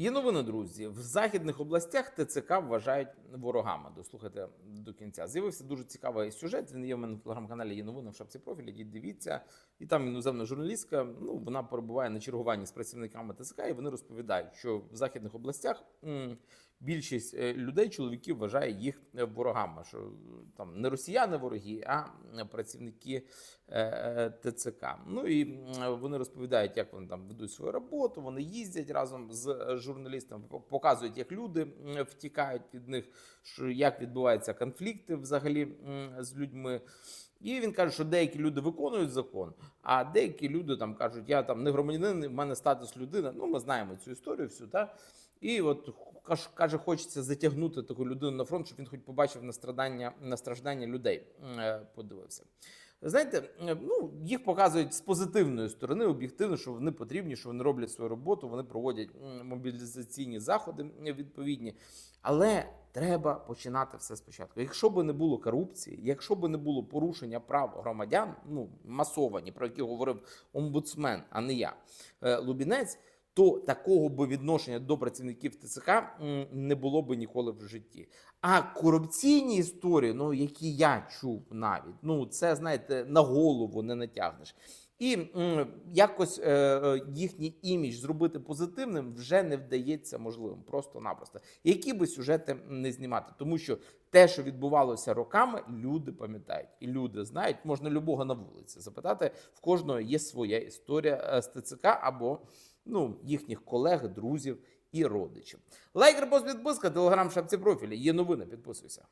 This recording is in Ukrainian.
Є новини, друзі. В західних областях ТЦК вважають ворогами. Дослухайте до кінця. З'явився дуже цікавий сюжет. Він є в мене в телеграм-каналі. Є новини в шапці профілі. Йдіть дивіться. І там іноземна журналістка. Ну вона перебуває на чергуванні з працівниками ТЦК, і вони розповідають, що в західних областях більшість е, людей, чоловіків, вважає їх е, ворогами. Що там не росіяни вороги, а працівники е, ТЦК. Ну і вони розповідають, як вони там ведуть свою роботу. Вони їздять разом з журналістами, показують, як люди втікають від них, що як відбуваються конфлікти взагалі з людьми. І він каже, що деякі люди виконують закон, а деякі люди там кажуть, я там не громадянин, в мене статус людина. Ну, ми знаємо цю історію всю, так? І от каж- каже, хочеться затягнути таку людину на фронт, щоб він хоч побачив на страдання, на страждання людей. е, Подивився. Знаєте, е, ну їх показують з позитивної сторони, об'єктивно, що вони потрібні, що вони роблять свою роботу, вони проводять мобілізаційні заходи відповідні. Але треба починати все спочатку. Якщо би не було корупції, якщо би не було порушення прав громадян, ну масовані, про які говорив омбудсмен, а не я, е, Лубінець, то такого би відношення до працівників ТЦК не було би ніколи в житті. А корупційні історії, ну які я чув навіть, ну це знаєте, на голову не натягнеш. І якось е, е, їхній імідж зробити позитивним вже не вдається можливим, просто-напросто. Які би сюжети не знімати, тому що те, що відбувалося роками, люди пам'ятають і люди знають. Можна любого на вулиці запитати. В кожного є своя історія е, з ТЦК або ну їхніх колег, друзів і родичів. Лайк, репост, підписка, телеграм, шапці профілі. Є новини. Підписуйся.